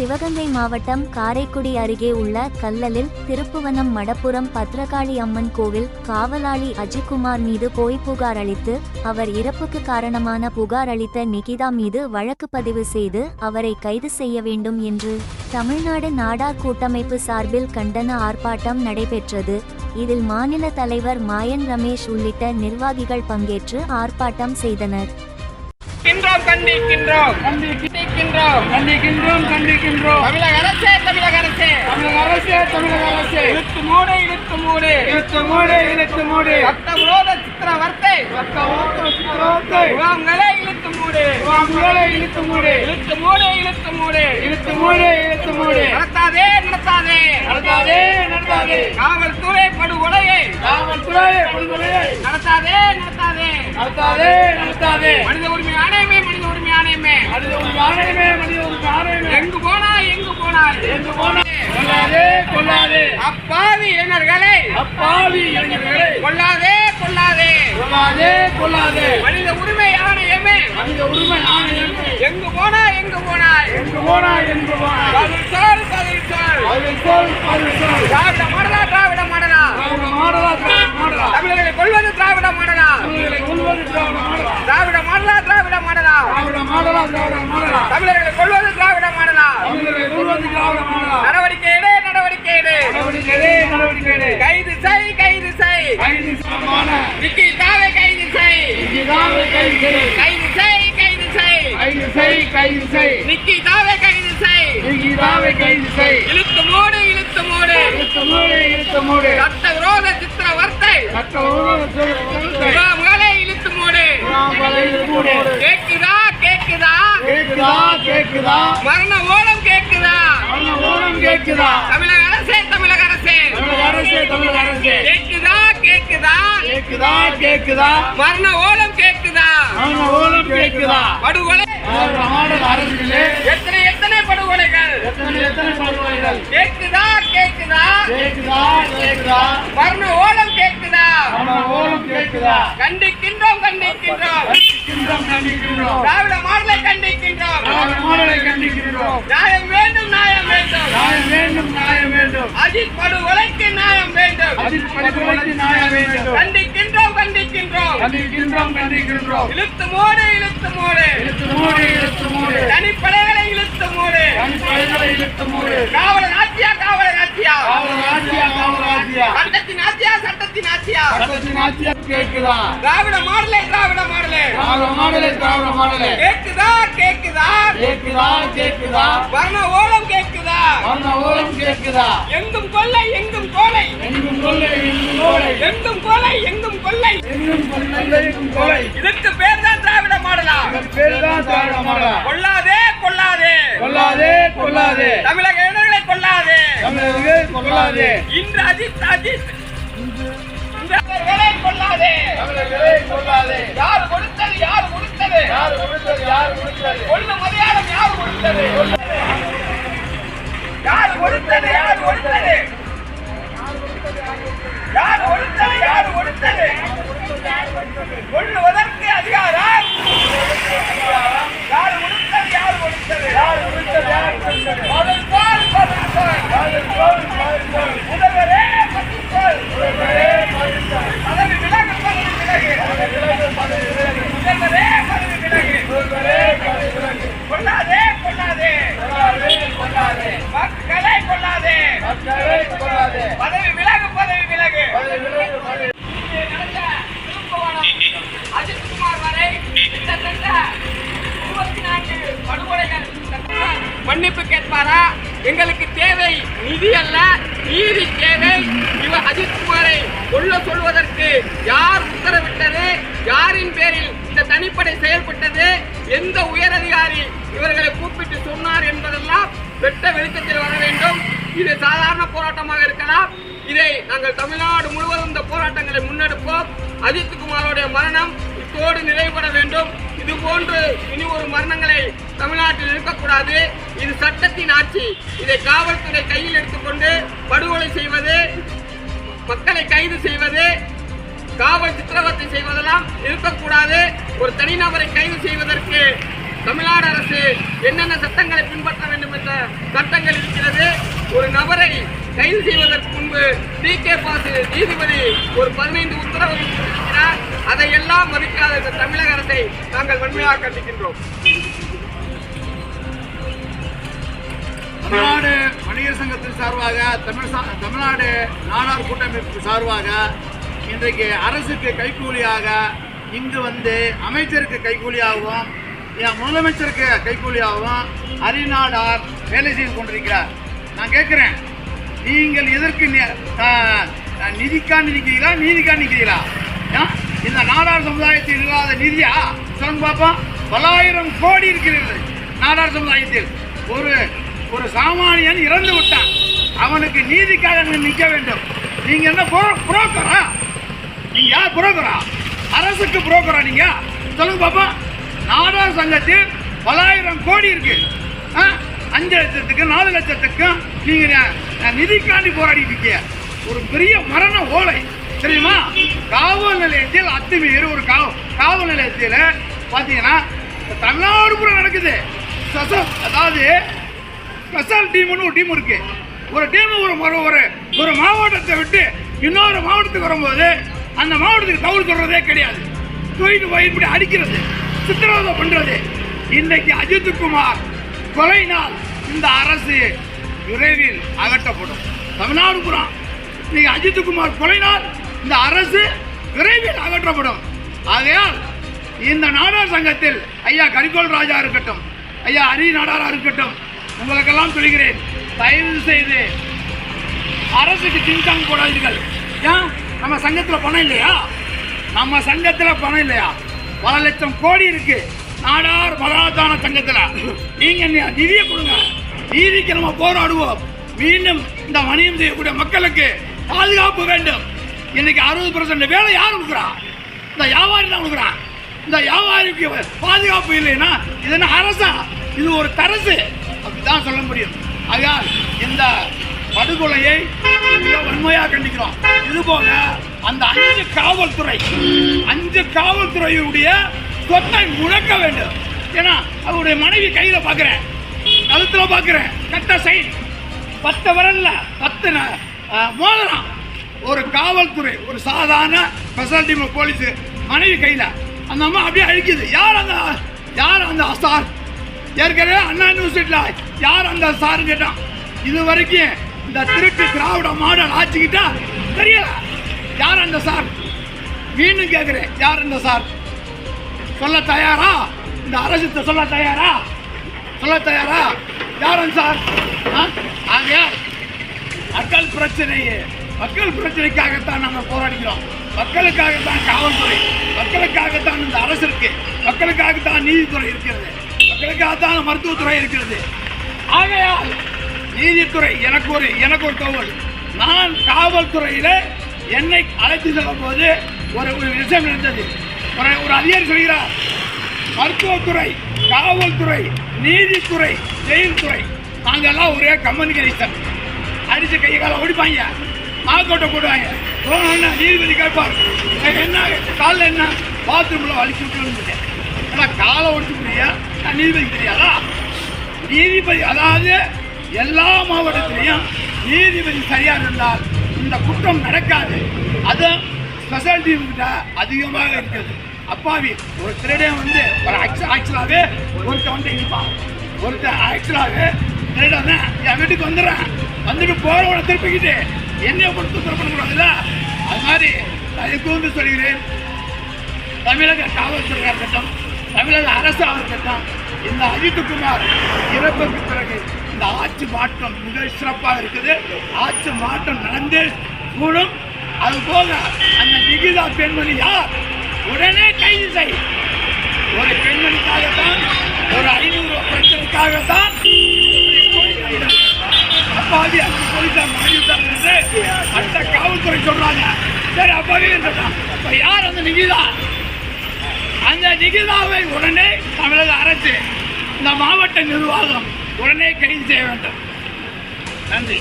சிவகங்கை மாவட்டம் காரைக்குடி அருகே உள்ள கல்லலில் திருப்புவனம் மடப்புரம் பத்ரகாளி அம்மன் கோவில் காவலாளி அஜிக்குமார் மீது போய் புகார் அளித்து அவர் இறப்புக்கு காரணமான புகார் அளித்த நிகிதா மீது வழக்கு பதிவு செய்து அவரை கைது செய்ய வேண்டும் என்று தமிழ்நாடு நாடார் கூட்டமைப்பு சார்பில் கண்டன ஆர்ப்பாட்டம் நடைபெற்றது. இதில் மாநில தலைவர் மாயன் ரமேஷ் உள்ளிட்ட நிர்வாகிகள் பங்கேற்று ஆர்ப்பாட்டம் செய்தனர். கண்டிக்கின்றோம். கண்டிக்கின்றோம் கண்டிக்கின்றோம். தமிழக அரசே தமிழக அரசே. தமிழக அரசே தமிழக அரசே. இழுத்து மூடு இழுத்து மூடு. இழுத்து மூடு இழுத்து மூடு. சட்ட விரோத சித்திரவர்த்தை. ரத்த ஓட்ட சித்திரவதை முகாம்களை இழுத்து மூடு. முகாம்களை இழுத்து மூடு. இழுத்து மூடு இழுத்து மூடு. இழுத்து மூடு இழுத்து மூடு. நடத்தாதே நடத்தாதே. நடத்தாதே நடத்தாதே. காவல்துறை படுகொலையை. காவல்துறை படுகொலையை. நடத்தாதே நடத்தாதே. நடத்தாதே நடத்தாதே. மனித உரிமை ஆணையமே மனித உரிமை ஆணையமே எங்கு போனாய் எங்கு போனாய்? எங்கு போனா கொல்லாதே கொல்லாதே. அப்பாவி இளைஞர்களை அப்பாவி இளைஞர்களை கொல்லாதே கொல்லாதே. கொல்லாதே கொல்லாதே. மனித உரிமை ஆணையமே. மனித உரிமை ஆணையமே. எங்கு போனாய் எங்கு போனாய்? எங்கு போனா எங்கு போனா பதில் சொல் பதில் சொல். அது சொல் அது சொல். கைது செய். கைது செய் கைது செய் கைது செய் கைது செய் நிக்கி தாவை கைது செய் கைது செய் இழுத்து மூடு இழுத்து மூடு இழுத்து மூடு இழுத்து மூடு சட்ட விரோத சித்திரவர்த்தை சட்ட ஒழுங்கு சொல்லுங்கள். முகாம்களை இழுத்து மூடு முகாம்களை இழுத்து மூடு. கேக்குதா கேக்குதா கேக்குதா கேக்குதா மரண ஓலம் கேக்குதா மரண ஓலம் கேக்குதா தமிழக அரசே தமிழக அரசே தமிழக அரசே தமிழக அரசே கேக்குதா கேக்குதா கேக்குதா கேக்குதா மரண ஓலம் கேக்குதா கண்டிக்கின்றோம். திராவிட மாடலை கண்டிக்கின்றோம். திராவிட மாடலை கண்டிக்கின்றோம். நியாயம் வேண்டும் நியாயம் வேண்டும். நியாயம் வேண்டும் நியாயம் வேண்டும். அஜித் படுகொலைக்கு நியாயம் வேண்டும். அஜித் படுகொலைக்கு நியாயம் வேண்டும். கண்டிக்கின்றோம் கண்டிக்கின்றோம். கண்டிக்கின்றோம் கண்டிக்கின்றோம். இழுத்து மூடு இழுத்து மூடு. இழுத்து மூடு இழுத்து மூடு. தனிப்படைகளை இழுத்து மூடு. கண்பைகளை இழுத்து மூடு. காவலர் ஆட்சியா காவலர் ஆட்சியா? காவல் ஆட்சியா காவல் ஆட்சியா? சட்டத்தின் ஆட்சியா கேக்குதா? திராவிட மாடலே திராவிட மாடலே. திராவிட மாடலே திராவிட மாடலே. கேக்குதா கேக்குதா? கேக்குதா கேக்குதா? வர்ண ஓலம் கேக்குதா? மரண ஓலம் கேக்குதா? எங்கும் கொள்ளை எங்கும் கோலை எங்கும் கொள்ளை எங்கும் கொலை எங்கும் கொலை எங்கும் கொள்ளை எங்கும் கொள்ளை எங்கும் கொலை இதுக்கு பேர் தான் திராவிட மாடலா? பேருதான் திராவிட மாடலா? கொல்லாதே கொல்லாதே கொல்லாதே கொல்லாதே தமிழக இளைஞர்களை கொல்லாதே தமிழர்கள் கொல்லாதே இன்று அஜித் அஜித். இந்த கொள்ளாதே கொல்லாதே தமிழர்களை கொள்ளாதே பதவி விலகு பதவி விலகு. பதவி விலகு பதவி இங்கே நடந்த திருப்புவனம் அஜித்குமார் வரை கிட்டத்தட்ட இருபத்தி நான்கு படுகொலைகள் மன்னிப்பு கேட்பாரா? எங்களுக்கு தேவை நிதி அல்ல நீதி தேவை. இவர் அஜித்குமாரை கொல்ல சொல்வதற்கு யார் உத்தரவிட்டது? யாரின் பேரில் இந்த தனிப்படை செயல்பட்டது? எந்த உயரதிகாரி இவர்களை கூப்பிட்டு சொன்னார் என்பதெல்லாம் வெட்ட வெளிச்சத்தில் வர வேண்டும். இது சாதாரண போராட்டமாக இருக்கலாம். இதை நாங்கள் தமிழ்நாடு முழுவதும் இந்த போராட்டங்களை முன்னெடுப்போம். அஜித்குமாரோடைய மரணம் இத்தோடு நிறைவுபட வேண்டும். இது போன்று இனி ஒரு மரணங்களை தமிழ்நாட்டில் இருக்கக்கூடாது இது சட்டத்தின் ஆட்சி. இதை காவல்துறை கையில் எடுத்துக்கொண்டு படுகொலை செய்வது மக்களை கைது செய்வது காவல் சித்திரவதை செய்வதெல்லாம் இருக்கக்கூடாது. ஒரு தனிநபரை கைது செய்வதற்கு என்னென்ன சட்டங்களை பின்பற்ற வேண்டும் என்ற சட்டங்கள் இருக்கிறது. ஒரு நபரை கைது செய்வதற்கு முன்பு டி கே பாசு நீதிபதி ஒரு பதினைந்து உத்தரவு இருக்கிறார் அதையெல்லாம் மதிக்காத இந்த தமிழக அரசை நாங்கள் வன்மையாக கண்டிக்கின்றோம். தமிழ்நாடு வணிகர் சங்கத்தின் சார்பாக தமிழ் சா- தமிழ்நாடு நாடார் கூட்டமைப்பு சார்பாக இன்றைக்கு அரசுக்கு கைக்கூலியாக இங்கு வந்து அமைச்சருக்கு கைகூலியாகவும் முதலமைச்சருக்கு கைக்கூலியாகவும் அரிநாடார் வேலை செய்து கொண்டிருக்கிறார். நான் கேட்குறேன் நீங்கள் எதற்கு நி- நிதிக்கா நிற்கிறீங்களா நீதிக்கா நிற்கிறீங்களா இந்த நாடார் சமுதாயத்தில் இல்லாத நிதியா? சொல்லுங்க பார்ப்போம் பல்லாயிரம் கோடி இருக்கிறது நாடார் சமுதாயத்தில். ஒரு ஒரு சாமானியன் இறந்து விட்டான். அவனுக்கு நீதிக்காக நிற்க வேண்டும். நீங்க என்ன புரோக்கரா? நீங்க யார் புரோக்கரா? அரசுக்கு புரோக்கரா நீங்க? சொல்லுங்க பாப்பா நாடார் சங்கத்தில் பலாயிரம் கோடி இருக்கு. ஆ? அஞ்சு லட்சத்துக்கு நாலு லட்சத்துக்கும் நீங்கள் நிதிக்காண்டி போராடிட்டு இருக்கீங்க. ஒரு பெரிய மரண ஓலை. தெரியுமா? காவல் நிலையத்தில் அத்துமீறி ஒரு காவல் காவல் நிலையத்தில் பார்த்தீங்கன்னா தமிழ்நாடு பூரா நடக்குது. ஸ்பெஷல் அதாவது ஸ்பெஷல் டீம்னு ஒரு டீம் இருக்கு. ஒரு டீம் ஒரு ஒரு ஒரு ஒரு மாவட்டத்தை விட்டு இன்னொரு மாவட்டத்துக்கு வரும்போது அந்த மாவட்டத்துக்கு தவறு சொல்கிறதே கிடையாது. தூக்கிட்டு போய் இப்படி அடிக்கிறது. சித்திரவதை பண்றது. இன்னைக்கு அஜித்குமார் கொலை நாள் இந்த அரசு விரைவில் அகற்றப்படும். தமிழ்நாடு புறம் இன்னைக்கு அஜித்குமார் கொலை நாள் இந்த அரசு விரைவில் அகற்றப்படும். ஆகையால் இந்த நாடார் சங்கத்தில் ஐயா கரிகோல் ராஜா இருக்கட்டும் ஐயா அரி நாடாரா இருக்கட்டும் உங்களுக்கெல்லாம் சொல்கிறேன் தயவு செய்து அரசுக்கு திங்காங் போடாதீர்கள். ஏன்? நம்ம சங்கத்தில் பணம் இல்லையா? நம்ம சங்கத்தில் பணம் இல்லையா? பல லட்சம் கோடி இருக்கு. நாடார் மகாதான சங்கத்தில். நீங்க நிதியை கொடுங்க. நீதிக்கு நம்ம போராடுவோம். மீண்டும் இந்த மணியம் செய்யக்கூடிய மக்களுக்கு பாதுகாப்பு வேண்டும். இன்னைக்கு அறுபது பர்சன்ட் வேலை யார் கொடுக்குறா? இந்த வியாபாரி தான் கொடுக்குறான் இந்த வியாபாரிக்கு பாதுகாப்பு இல்லைன்னா இது என்ன அரசா? இது ஒரு தரசு. அப்படிதான் சொல்ல முடியும். ஆகையால் இந்த படுகொலையை வன்மையாக கண்டிக்கிறோம் இதுபோக அந்த அஞ்சு காவல்துறை அஞ்சு காவல்துறையுடைய சொத்தை முழக்க வேண்டும். ஏன்னா அவருடைய மனைவி கையில பார்க்குறேன் கழுத்துல பார்க்குறேன் கட்ட சைன். பத்து வரல பத்து ந- ஒரு காவல்துறை ஒரு சாதாரண ஸ்பெஷாலிட்டி போலீஸ் மனைவி கையில. அந்த அம்மா அப்படியே அழிக்குது. யார் அந்த யார் அந்த சார் ஏற்கனவே அண்ணா யூனிவர்சிட்டியில் யார் அந்த சார் கேட்டான். இது வரைக்கும் இந்த திருட்டு திராவிட மாடல் ஆச்சுக்கிட்டா தெரியல. யார் அந்த சார்? மீண்டும் கேட்குறேன். யார் அந்த சார்? சொல்ல தயாரா? இந்த அரசு சொல்ல தயாரா? சொல்ல தயாரா? யாரும் சார்? ஆ? மக்கள் பிரச்சனையே. மக்கள் பிரச்சனைக்காகத்தான் நம்ம போராடுகிறோம் மக்களுக்காகத்தான் காவல்துறை மக்களுக்காகத்தான் இந்த அரசு இருக்கு. மக்களுக்காகத்தான் நீதித்துறை இருக்கிறது. மக்களுக்காகத்தான் மருத்துவத்துறை இருக்கிறது. ஆகையால் நீதித்துறை எனக்கு ஒரு எனக்கு ஒரு தகவல். நான் காவல்துறையில் என்னை அழைத்து செல்லும் போது ஒரு ஒரு விஷயம் இருந்தது ஒரு ஒரு அதிகாரி சொல்கிறார் மருத்துவத்துறை காவல்துறை நீதித்துறை ஜெயில்துறை நாங்கள்லாம் ஒரே கம்யூனிகேஷன் அடித்து கை காலை ஓடிப்பாங்க மாக்கோட்டை போடுவாங்க. போனோன்னா நீதிபதி கேட்பார். என்ன காலில் என்ன? பாத்ரூமில் அழிச்சு விட்டுருந்துட்டு ஆனால் காலை ஒடிச்சு முடியா நான் நீதிபதி தெரியாதா நீதிபதி அதாவது எல்லா மாவட்டத்திலையும் நீதிபதி சரியாக இருந்தால் இந்த குற்றம் நடக்காது. அது ஸ்பெஷாலிட்டி கிட்ட அதிகமாக இருக்கிறது. அப்பாவி ஒரு திருடன் வந்து ஒரு ஆக்சுவலாகவே ஒருத்தன் வந்து இருப்பான் ஒருத்தன் ஆக்சுவலாகவே திருடன் என் வீட்டுக்கு வந்துடுறேன். வந்துட்டு போகிறவனை திருப்பிக்கிட்டு என்னைய கொடுத்து திருப்பக்கூடாதுல்ல அது மாதிரி அதுக்கு வந்து சொல்கிறேன். தமிழக காவல்துறையாக இருக்கட்டும் தமிழக அரசாக இருக்கட்டும் இந்த அஜித்குமார் இறப்புக்கு பிறகு இந்த ஆட்சி மாற்றம் மிக சிறப்பாக இருக்குது. ஆட்சி மாற்றம் நடந்தே கூடும். அது போக அந்த நிகிதா பெண்மணி யார்? உடனே கைது செய். ஒரு பெண்மணிக்காகத்தான் ஒரு ஐநூறு பிரச்சனைக்காகத்தான் அப்பாவி அந்த போலீசார் மாறிவிட்டார் என்று அந்த காவல்துறை சொல்றாங்க. சரி அப்பாவே இருக்கட்டும் அப்ப யார் அந்த நிகிதா? அந்த நிகிதாவை உடனே தமிழக அரசு இந்த மாவட்ட நிர்வாகம் உடனே கைது செய்ய வேண்டும். நன்றி.